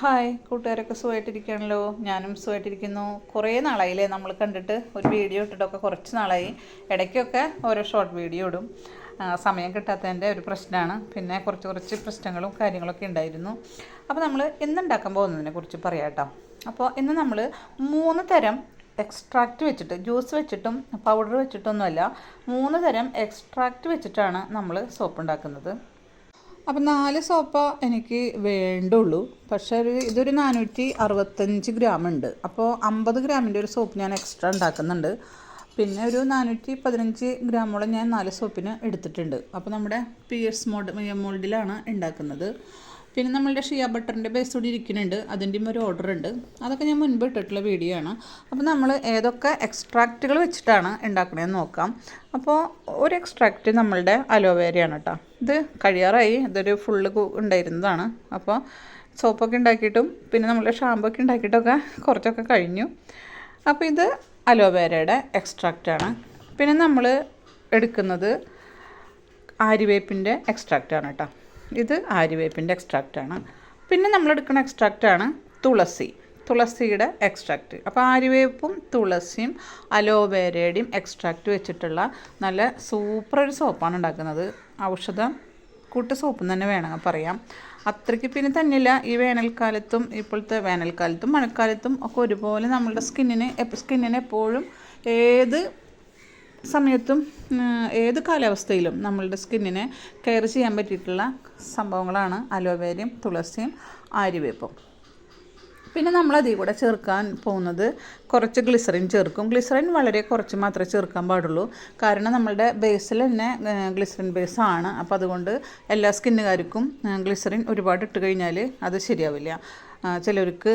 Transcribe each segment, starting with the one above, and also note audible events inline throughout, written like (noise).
Hi കൂട്ടുകാരൊക്കെ സുഖമായിട്ടിരിക്കുകയാണല്ലോ? ഞാനും സുഖമായിട്ടിരിക്കുന്നു. കുറേ നാളായില്ലേ നമ്മൾ കണ്ടിട്ട് ഒരു വീഡിയോ ഇട്ടിട്ടൊക്കെ കുറച്ച് നാളായി. ഇടയ്ക്കൊക്കെ ഓരോ ഷോർട്ട് വീഡിയോ ഇടും. സമയം കിട്ടാത്തതിന്റെ ഒരു പ്രശ്നമാണ്. പിന്നെ കുറച്ച് കുറച്ച് പ്രശ്നങ്ങളും കാര്യങ്ങളൊക്കെ ഉണ്ടായിരുന്നു. അപ്പോൾ നമ്മൾ ഇന്നുണ്ടാക്കാൻ പോകുന്നതിനെ കുറിച്ച് പറയാം കേട്ടോ. അപ്പോൾ ഇന്ന് നമ്മൾ മൂന്ന് തരം എക്സ്ട്രാക്റ്റ് വെച്ചിട്ട് ജ്യൂസ് വെച്ചിട്ടും പൗഡർ വെച്ചിട്ടൊന്നുമല്ല മൂന്ന് തരം എക്സ്ട്രാക്റ്റ് വെച്ചിട്ടാണ് നമ്മൾ സോപ്പ് ഉണ്ടാക്കുന്നത്. അപ്പം നാല് സോപ്പ എനിക്ക് വേണ്ടുള്ളൂ. പക്ഷേ ഒരു ഇതൊരു നാനൂറ്റി അറുപത്തഞ്ച് ഗ്രാം ഉണ്ട്. അപ്പോൾ അമ്പത് ഗ്രാമിന്റെ ഒരു സോപ്പ് ഞാൻ എക്സ്ട്രാ ഉണ്ടാക്കുന്നുണ്ട്. പിന്നെ ഒരു നാനൂറ്റി പതിനഞ്ച് ഗ്രാമോളം ഞാൻ നാല് സോപ്പിന് എടുത്തിട്ടുണ്ട്. അപ്പോൾ നമ്മുടെ പി എസ് മോഡ് മോൾഡിലാണ് ഉണ്ടാക്കുന്നത്. പിന്നെ നമ്മളുടെ ഷിയ ബട്ടറിന്റെ ബേസ് കൂടി ഇരിക്കുന്നുണ്ട്. അതിന്റെയും ഒരു ഓർഡർ ഉണ്ട്. അതൊക്കെ ഞാൻ മുൻപ് ഇട്ടിട്ടുള്ള വീഡിയോ ആണ്. അപ്പോൾ നമ്മൾ ഏതൊക്കെ എക്സ്ട്രാക്റ്റുകൾ വെച്ചിട്ടാണ് ഉണ്ടാക്കണതെന്ന് നോക്കാം. അപ്പോൾ ഒരു എക്സ്ട്രാക്റ്റ് നമ്മളുടെ അലോവേരയാണ് കേട്ടോ ഇത് കഴിയാറായി. ഇതൊരു ഫുള്ള് ഉണ്ടായിരുന്നതാണ്. അപ്പോൾ സോപ്പൊക്കെ ഉണ്ടാക്കിയിട്ടും പിന്നെ നമ്മളുടെ ഷാമ്പൊക്കെ ഉണ്ടാക്കിയിട്ടൊക്കെ കുറച്ചൊക്കെ കഴിഞ്ഞു. അപ്പോൾ ഇത് അലോവേരയുടെ എക്സ്ട്രാക്റ്റാണ് പിന്നെ നമ്മൾ എടുക്കുന്നത് ആര്യവേപ്പിന്റെ എക്സ്ട്രാക്റ്റാണ് കേട്ടോ ഇത് ആര്യവേപ്പിന്റെ എക്സ്ട്രാക്റ്റാണ് പിന്നെ നമ്മൾ എടുക്കുന്ന എക്സ്ട്രാക്റ്റാണ് തുളസി. തുളസിയുടെ എക്സ്ട്രാക്റ്റ് അപ്പോൾ ആര്യവേപ്പും തുളസിയും അലോവേരയുടെയും എക്സ്ട്രാക്റ്റ് വെച്ചിട്ടുള്ള നല്ല സൂപ്പർ ഒരു സോപ്പാണ് ഉണ്ടാക്കുന്നത്. ഔഷധം കൂട്ട് സോപ്പ് തന്നെ വേണമെങ്കിൽ പറയാം. അത്രയ്ക്ക് പിന്നെ തന്നെയില്ല ഈ വേനൽക്കാലത്തും ഇപ്പോഴത്തെ വേനൽക്കാലത്തും മഴക്കാലത്തും ഒക്കെ ഒരുപോലെ നമ്മളുടെ സ്കിന്നിന് സ്കിന്നിന് എപ്പോഴും ഏത് സമയത്തും ഏത് കാലാവസ്ഥയിലും നമ്മളുടെ സ്കിന്നിനെ കെയർ ചെയ്യാൻ പറ്റിയിട്ടുള്ള സംഭവങ്ങളാണ് അലോവേരയും തുളസിയും ആര്യവേപ്പും. പിന്നെ നമ്മൾ അതിൽ കൂടെ ചേർക്കാൻ പോകുന്നത് കുറച്ച് ഗ്ലിസറിൻ ചേർക്കും. ഗ്ലിസറിൻ വളരെ കുറച്ച് മാത്രമേ ചേർക്കാൻ പാടുള്ളൂ. കാരണം നമ്മളുടെ ബേസിൽ തന്നെ ഗ്ലിസറിൻ ബേസ് ആണ്. അപ്പോൾ അതുകൊണ്ട് എല്ലാ സ്കിന്നുകാർക്കും ഗ്ലിസറിൻ ഒരുപാട് ഇട്ട് കഴിഞ്ഞാൽ അത് ശരിയാവില്ല. ചിലർക്ക്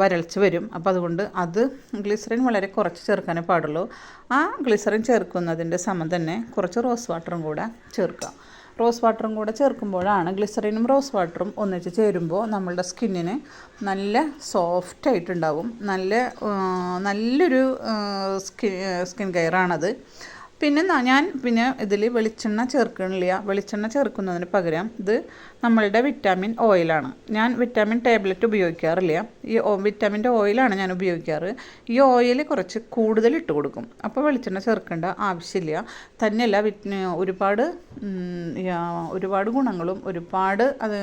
വരൾച്ച വരും. അപ്പോൾ അതുകൊണ്ട് അത് ഗ്ലിസറിൻ വളരെ കുറച്ച് ചേർക്കാനേ പാടുള്ളൂ. ആ ഗ്ലിസറിൻ ചേർക്കുന്നതിന്റെ സമം തന്നെ കുറച്ച് റോസ് വാട്ടറും കൂടെ ചേർക്കുക. റോസ് വാട്ടറും കൂടെ ചേർക്കുമ്പോഴാണ് ഗ്ലിസറിനും റോസ് വാട്ടറും ഒന്നിച്ച് ചേരുമ്പോൾ നമ്മളുടെ സ്കിന്നിന് നല്ല സോഫ്റ്റ് ആയിട്ടുണ്ടാവും. നല്ല നല്ലൊരു സ്കിൻ സ്കിൻ കെയറാണത്. പിന്നെ ഞാൻ പിന്നെ ഇതിൽ വെളിച്ചെണ്ണ ചേർക്കണില്ല. വെളിച്ചെണ്ണ ചേർക്കുന്നതിന് പകരം ഇത് നമ്മളുടെ വിറ്റാമിൻ ഓയിലാണ് ഞാൻ വിറ്റാമിൻ ടാബ്ലറ്റ് ഉപയോഗിക്കാറില്ല. ഈ വിറ്റാമിന്റെ ഓയിലാണ് ഞാൻ ഉപയോഗിക്കാറ്. ഈ ഓയിൽ കുറച്ച് കൂടുതൽ ഇട്ട് കൊടുക്കും. അപ്പോൾ വെളിച്ചെണ്ണ ചേർക്കേണ്ട ആവശ്യമില്ല. തന്നെയല്ല ഒരുപാട് ഒരുപാട് ഗുണങ്ങളും ഒരുപാട് അത്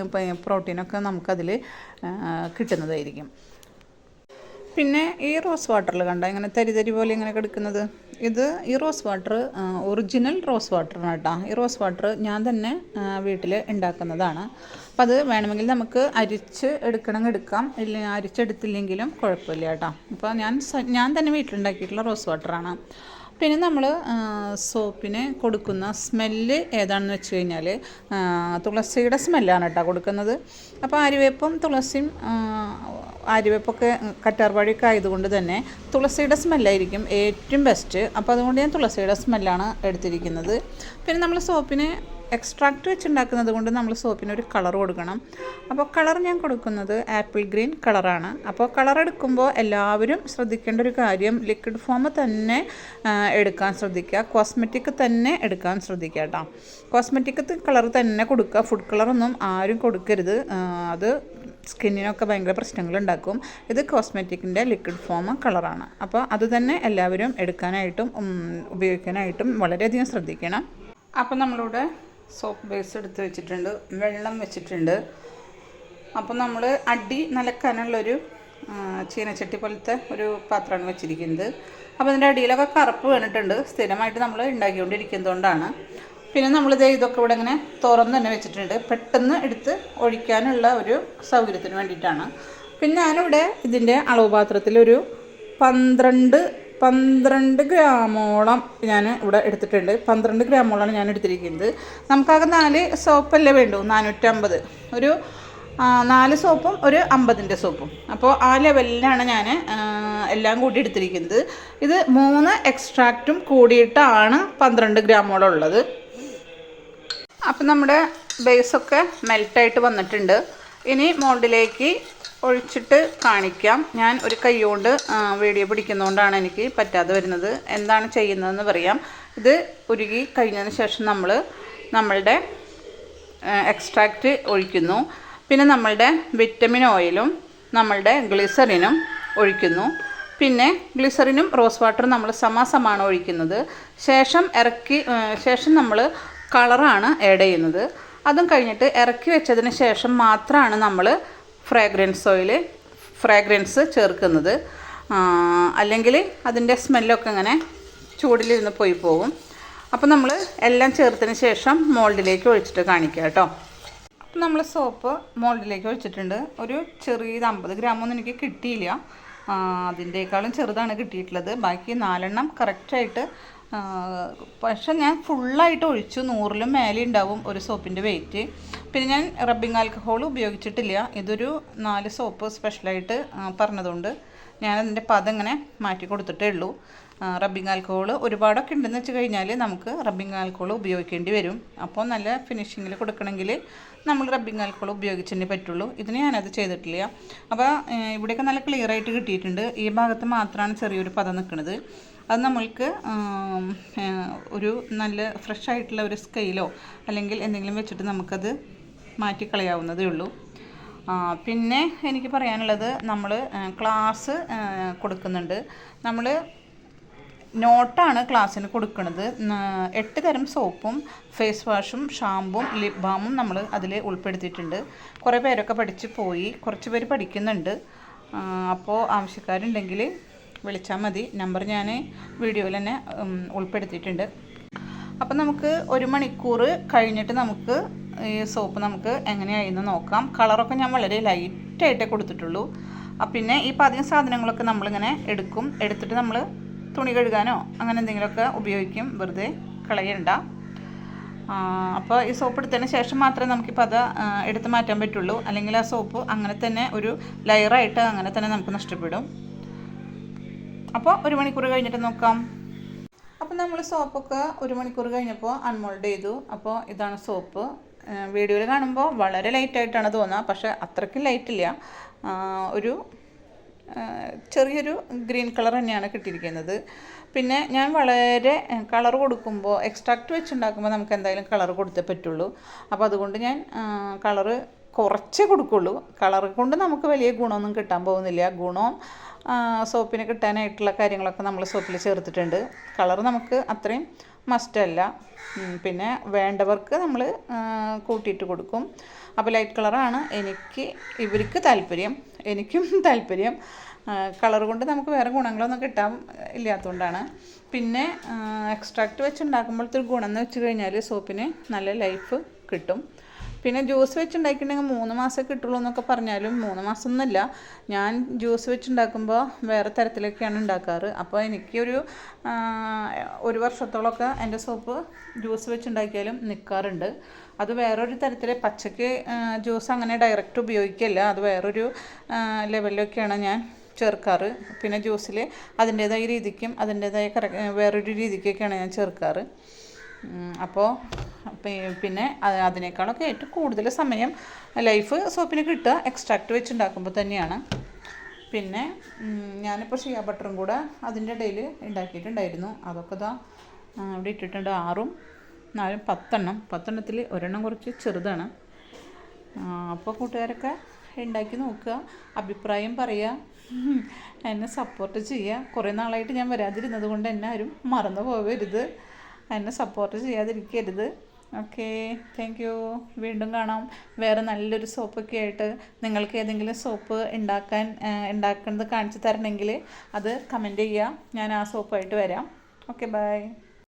പ്രോട്ടീനൊക്കെ നമുക്കതിൽ കിട്ടുന്നതായിരിക്കും. പിന്നെ ഈ റോസ് വാട്ടറിൽ കണ്ട? ഇങ്ങനെ തരി തരി പോലെ ഇങ്ങനെ കിടക്കുന്നത്. ഇത് ഈ റോസ് വാട്ടർ ഒറിജിനൽ റോസ് വാട്ടറാണ് കേട്ടോ. ഈ റോസ് വാട്ടർ ഞാൻ തന്നെ വീട്ടിൽ ഉണ്ടാക്കുന്നതാണ്. അപ്പം അത് വേണമെങ്കിൽ നമുക്ക് അരിച്ച് എടുക്കണമെങ്കിൽ എടുക്കാം. ഇല്ല അരിച്ചെടുത്തില്ലെങ്കിലും കുഴപ്പമില്ല കേട്ടോ. അപ്പോൾ ഞാൻ ഞാൻ തന്നെ വീട്ടിലുണ്ടാക്കിയിട്ടുള്ള റോസ് വാട്ടറാണ്. പിന്നെ നമ്മൾ സോപ്പിന് കൊടുക്കുന്ന സ്മെല്ല് ഏതാണെന്ന് വെച്ച് കഴിഞ്ഞാൽ തുളസിയുടെ സ്മെല്ലാണ് കേട്ടോ കൊടുക്കുന്നത്. അപ്പോൾ ആര്യവേപ്പും തുളസിയും ആര്യവേപ്പൊക്കെ കറ്റാർവാടിയൊക്കെ ആയതുകൊണ്ട് തന്നെ തുളസിയുടെ സ്മെല്ലായിരിക്കും ഏറ്റവും ബെസ്റ്റ് അപ്പോൾ അതുകൊണ്ട് ഞാൻ തുളസിയുടെ സ്മെല്ലാണ് എടുത്തിരിക്കുന്നത്. പിന്നെ നമ്മൾ സോപ്പിന് എക്സ്ട്രാക്റ്റ് വെച്ചുണ്ടാക്കുന്നത് കൊണ്ട് നമ്മൾ സോപ്പിന് ഒരു കളർ കൊടുക്കണം. അപ്പോൾ കളർ ഞാൻ കൊടുക്കുന്നത് ആപ്പിൾ ഗ്രീൻ കളറാണ് അപ്പോൾ കളർ എടുക്കുമ്പോൾ എല്ലാവരും ശ്രദ്ധിക്കേണ്ട ഒരു കാര്യം ലിക്വിഡ് ഫോം തന്നെ എടുക്കാൻ ശ്രദ്ധിക്കുക. കോസ്മെറ്റിക് തന്നെ എടുക്കാൻ ശ്രദ്ധിക്കുക കേട്ടോ. കോസ്മെറ്റിക് കളർ തന്നെ കൊടുക്കുക. ഫുഡ് കളറൊന്നും ആരും കൊടുക്കരുത്. അത് സ്കിന്നിനൊക്കെ ഭയങ്കര പ്രശ്നങ്ങൾ ഉണ്ടാക്കും. ഇത് കോസ്മെറ്റിക്കിന്റെ ലിക്വിഡ് ഫോം കളറാണ് അപ്പോൾ അത് തന്നെ എല്ലാവരും എടുക്കാനായിട്ടും ഉപയോഗിക്കാനായിട്ടും വളരെയധികം ശ്രദ്ധിക്കണം. അപ്പോൾ നമ്മളിവിടെ സോപ്പ് ബേസ് എടുത്ത് വെച്ചിട്ടുണ്ട് വെള്ളം വെച്ചിട്ടുണ്ട്. അപ്പോൾ നമ്മൾ അടി നനക്കാനുള്ളൊരു ചീനച്ചട്ടി പോലത്തെ ഒരു പാത്രമാണ് വെച്ചിരിക്കുന്നത്. അപ്പോൾ അതിന്റെ അടിയിലൊക്കെ കറുപ്പ് വീണിട്ടുണ്ട്. സ്ഥിരമായിട്ട് നമ്മൾ ഉണ്ടാക്കിക്കൊണ്ടിരിക്കുന്നതുകൊണ്ടാണ്. പിന്നെ നമ്മൾ ഇതേ ഇതൊക്കെ ഇവിടെ ഇങ്ങനെ തുറന്ന് തന്നെ വെച്ചിട്ടുണ്ട്. പെട്ടെന്ന് എടുത്ത് ഒഴിക്കാനുള്ള ഒരു സൗകര്യത്തിന് വേണ്ടിയിട്ടാണ്. പിന്നെ ഞാനിവിടെ ഇതിന്റെ അളവ് പാത്രത്തിലൊരു പന്ത്രണ്ട് പന്ത്രണ്ട് ഗ്രാമോളം ഞാൻ ഇവിടെ എടുത്തിട്ടുണ്ട്. പന്ത്രണ്ട് ഗ്രാമോളമാണ് ഞാൻ എടുത്തിരിക്കുന്നത്. നമുക്കാകെ നാല് സോപ്പല്ലേ വേണ്ടു? നാനൂറ്റമ്പത്. ഒരു നാല് സോപ്പും ഒരു അമ്പതിന്റെ സോപ്പും. അപ്പോൾ ആ ലെവലിലാണ് ഞാൻ എല്ലാം കൂടി എടുത്തിരിക്കുന്നത്. ഇത് മൂന്ന് എക്സ്ട്രാക്റ്റും കൂടിയിട്ടാണ് പന്ത്രണ്ട് ഗ്രാമോളം ഉള്ളത്. അപ്പം നമ്മുടെ ബേസൊക്കെ മെൽട്ടായിട്ട് വന്നിട്ടുണ്ട്. ഇനി മോൾഡിലേക്ക് ഒഴിച്ചിട്ട് കാണിക്കാം. ഞാൻ ഒരു കൈ കൊണ്ട് വീഡിയോ പിടിക്കുന്നതുകൊണ്ടാണ് എനിക്ക് പറ്റാതെ വരുന്നത്. എന്താണ് ചെയ്യുന്നതെന്ന് പറയാം. ഇത് ഉരുകി കഴിഞ്ഞതിന് ശേഷം നമ്മൾ നമ്മളുടെ എക്സ്ട്രാക്റ്റ് ഒഴിക്കുന്നു. പിന്നെ നമ്മളുടെ വിറ്റമിൻ ഓയിലും നമ്മളുടെ ഗ്ലിസറിനും ഒഴിക്കുന്നു. പിന്നെ ഗ്ലിസറിനും റോസ് വാട്ടറും നമ്മൾ സമാസമാണ് ഒഴിക്കുന്നത്. ശേഷം ഇറക്കി ശേഷം നമ്മൾ കളറാണ് ആഡ് ചെയ്യുന്നത്. അതും കഴിഞ്ഞിട്ട് ഇറക്കി വെച്ചതിന് ശേഷം മാത്രമാണ് നമ്മൾ ഫ്രാഗ്രൻസ് ഓയിൽ ഫ്രാഗ്രൻസ് ചേർക്കുന്നത്. അല്ലെങ്കിൽ അതിന്റെ സ്മെല്ലൊക്കെ ഇങ്ങനെ ചൂടിലിരുന്ന് പോയി പോകും അപ്പോൾ നമ്മൾ എല്ലാം ചേർത്തതിന് ശേഷം മോൾഡിലേക്ക് ഒഴിച്ചിട്ട് കാണിക്കുക കേട്ടോ. അപ്പം നമ്മൾ സോപ്പ് മോൾഡിലേക്ക് ഒഴിച്ചിട്ടുണ്ട്. ഒരു ചെറിയത് അമ്പത് ഗ്രാമൊന്നും എനിക്ക് കിട്ടിയില്ല. അതിന്റെക്കാളും ചെറുതാണ് കിട്ടിയിട്ടുള്ളത്. ബാക്കി നാലെണ്ണം കറക്റ്റായിട്ട് പക്ഷെ ഞാൻ ഫുള്ളായിട്ട് ഒഴിച്ചു. നൂറിലും മേലെ ഉണ്ടാവും ഒരു സോപ്പിന്റെ വെയിറ്റ് പിന്നെ ഞാൻ റബ്ബിംഗ് ആൽക്കഹോൾ ഉപയോഗിച്ചിട്ടില്ല. ഇതൊരു നാല് സോപ്പ് സ്പെഷ്യലായിട്ട് പറഞ്ഞതുകൊണ്ട് ഞാൻ അതിന്റെ പദം ഇങ്ങനെ മാറ്റി കൊടുത്തിട്ടേ ഉള്ളൂ. റബ്ബിംഗ് ആൽക്കഹോൾ ഒരുപാടൊക്കെ ഉണ്ടെന്ന് വെച്ച് കഴിഞ്ഞാൽ നമുക്ക് റബ്ബിംഗ് ആൽക്കഹോൾ ഉപയോഗിക്കേണ്ടി വരും. അപ്പോൾ നല്ല ഫിനിഷിങ്ങിൽ കൊടുക്കണമെങ്കിൽ നമ്മൾ റബ്ബിംഗ് ആൽക്കഹോൾ ഉപയോഗിച്ചേ പറ്റുള്ളൂ. ഇതിന് ഞാനത് ചെയ്തിട്ടില്ല. അപ്പോൾ ഇവിടെയൊക്കെ നല്ല ക്ലിയർ ആയിട്ട് കിട്ടിയിട്ടുണ്ട്. ഈ ഭാഗത്ത് മാത്രമാണ് ചെറിയൊരു പദം നിൽക്കുന്നത് അത് നമ്മൾക്ക് ഒരു നല്ല ഫ്രഷ് ആയിട്ടുള്ള ഒരു സ്കെയിലോ അല്ലെങ്കിൽ എന്തെങ്കിലും വെച്ചിട്ട് നമുക്കത് മാറ്റിക്കളയാവുന്നതേ ഉള്ളൂ. പിന്നെ എനിക്ക് പറയാനുള്ളത് നമ്മൾ ക്ലാസ് കൊടുക്കുന്നുണ്ട്. നമ്മൾ നോട്ടാണ് ക്ലാസ്സിന് കൊടുക്കുന്നത് എട്ട് തരം സോപ്പും ഫേസ് വാഷും ഷാമ്പും ലിപ് ബാമും നമ്മൾ അതിൽ ഉൾപ്പെടുത്തിയിട്ടുണ്ട്. കുറേ പേരൊക്കെ പഠിച്ച് പോയി കുറച്ച് പേര് പഠിക്കുന്നുണ്ട്. അപ്പോൾ ആവശ്യക്കാരുണ്ടെങ്കിൽ വിളിച്ചാൽ മതി. നമ്പർ ഞാൻ വീഡിയോയിൽ തന്നെ ഉൾപ്പെടുത്തിയിട്ടുണ്ട്. അപ്പം നമുക്ക് ഒരു മണിക്കൂർ കഴിഞ്ഞിട്ട് നമുക്ക് ഈ സോപ്പ് നമുക്ക് എങ്ങനെയായിരുന്നു നോക്കാം. കളറൊക്കെ ഞാൻ വളരെ ലൈറ്റായിട്ടേ കൊടുത്തിട്ടുള്ളൂ. പിന്നെ ഈ പതിയ സാധനങ്ങളൊക്കെ നമ്മളിങ്ങനെ എടുക്കും. എടുത്തിട്ട് നമ്മൾ തുണി കഴുകാനോ അങ്ങനെ എന്തെങ്കിലുമൊക്കെ ഉപയോഗിക്കും. വെറുതെ കളയണ്ട. അപ്പോൾ ഈ സോപ്പ് എടുത്തതിന് ശേഷം മാത്രമേ നമുക്കിപ്പോൾ അത് എടുത്ത് മാറ്റാൻ പറ്റുള്ളൂ. അല്ലെങ്കിൽ ആ സോപ്പ് അങ്ങനെ തന്നെ ഒരു ലെയറായിട്ട് അങ്ങനെ തന്നെ നമുക്ക് നഷ്ടപ്പെടും. അപ്പോൾ ഒരു മണിക്കൂർ കഴിഞ്ഞിട്ട് നോക്കാം. അപ്പോൾ നമ്മൾ സോപ്പൊക്കെ ഒരു മണിക്കൂർ കഴിഞ്ഞപ്പോൾ അൺമോൾഡ് ചെയ്തു. അപ്പോൾ ഇതാണ് സോപ്പ്. വീഡിയോയിൽ കാണുമ്പോൾ വളരെ ലൈറ്റായിട്ടാണ് തോന്നുക. പക്ഷേ അത്രയ്ക്കും ലൈറ്റില്ല ഒരു ചെറിയൊരു ഗ്രീൻ കളർ തന്നെയാണ് കിട്ടിയിരിക്കുന്നത്. പിന്നെ ഞാൻ വളരെ കളർ കൊടുക്കുമ്പോൾ എക്സ്ട്രാക്റ്റ് വെച്ചുണ്ടാക്കുമ്പോൾ നമുക്ക് എന്തായാലും കളർ കൊടുത്തേ പറ്റുള്ളൂ. അപ്പോൾ അതുകൊണ്ട് ഞാൻ കളറ് കുറച്ചേ കൊടുക്കുള്ളൂ. കളർ കൊണ്ട് നമുക്ക് വലിയ ഗുണമൊന്നും കിട്ടാൻ പോകുന്നില്ല. ഗുണവും ആ, സോപ്പിന് കിട്ടാനായിട്ടുള്ള കാര്യങ്ങളൊക്കെ നമ്മൾ സോപ്പിൽ ചേർത്തിട്ടുണ്ട്. കളർ നമുക്ക് അത്രയും മസ്റ്റല്ല പിന്നെ വേണ്ടവർക്ക് നമ്മൾ കൂട്ടിയിട്ട് കൊടുക്കും. അപ്പോൾ ലൈറ്റ് കളറാണ് എനിക്ക് ഇവർക്ക് താല്പര്യം. എനിക്കും (laughs) താല്പര്യം. കളർ കൊണ്ട് നമുക്ക് വേറെ ഗുണങ്ങളൊന്നും കിട്ടാൻ ഇല്ലാത്തതുകൊണ്ടാണ് പിന്നെ എക്സ്ട്രാക്റ്റ് വെച്ചുണ്ടാക്കുമ്പോഴത്തെ ഒരു ഗുണം എന്ന് വെച്ച് കഴിഞ്ഞാൽ സോപ്പിന് നല്ല ലൈഫ് കിട്ടും. പിന്നെ ജ്യൂസ് വെച്ചുണ്ടാക്കിയിട്ടുണ്ടെങ്കിൽ മൂന്ന് മാസം കിട്ടുള്ളൂ എന്നൊക്കെ പറഞ്ഞാലും മൂന്ന് മാസം ഒന്നുമില്ല ഞാൻ ജ്യൂസ് വെച്ചുണ്ടാക്കുമ്പോൾ വേറെ തരത്തിലൊക്കെയാണ് ഉണ്ടാക്കാറ്. അപ്പോൾ എനിക്കൊരു ഒരു വർഷത്തോളമൊക്കെ എന്റെ സോപ്പ് ജ്യൂസ് വെച്ചുണ്ടാക്കിയാലും നിൽക്കാറുണ്ട്. അത് വേറൊരു തരത്തിൽ പച്ചക്ക് ജ്യൂസ് അങ്ങനെ ഡയറക്റ്റ് ഉപയോഗിക്കല്ല അത് വേറൊരു ലെവലിലൊക്കെയാണ് ഞാൻ ചേർക്കാറ്. പിന്നെ ജ്യൂസിൽ അതിന്റേതായ രീതിക്കും അതിന്റേതായ കറ വേറൊരു രീതിക്കൊക്കെയാണ് ഞാൻ ചേർക്കാറ്. അപ്പോൾ പിന്നെ അത് അതിനേക്കാളൊക്കെ ഏറ്റവും കൂടുതൽ സമയം ലൈഫ് സോപ്പിന് കിട്ടുക എക്സ്ട്രാക്റ്റ് വെച്ചുണ്ടാക്കുമ്പോൾ തന്നെയാണ്. പിന്നെ ഞാനിപ്പോൾ ഷിയ ബട്ടറും കൂടെ അതിന്റെ ഇടയിൽ ഉണ്ടാക്കിയിട്ടുണ്ടായിരുന്നു അതൊക്കെ ഇതാ ഇവിടെ ഇട്ടിട്ടുണ്ട് ആറും നാലും പത്തെണ്ണം. പത്തെണ്ണത്തിൽ ഒരെണ്ണം കുറച്ച് ചെറുതാണ്. അപ്പോൾ കൂട്ടുകാരൊക്കെ ഉണ്ടാക്കി നോക്കുക അഭിപ്രായം പറയുക എന്നെ സപ്പോർട്ട് ചെയ്യുക. കുറേ നാളായിട്ട് ഞാൻ വരാതിരുന്നത് കൊണ്ട് എന്നെ ആരും മറന്നു പോകരുത് എന്നെ സപ്പോർട്ട് ചെയ്യാതിരിക്കരുത്. ഓക്കെ താങ്ക് യു വീണ്ടും കാണാം. വേറെ നല്ലൊരു സോപ്പൊക്കെ ആയിട്ട് നിങ്ങൾക്ക് ഏതെങ്കിലും സോപ്പ് ഉണ്ടാക്കാൻ ഉണ്ടാക്കുന്നത് കാണിച്ചു തരണമെങ്കിൽ അത് കമന്റ് ചെയ്യുക ഞാൻ ആ സോപ്പായിട്ട് വരാം. Okay bye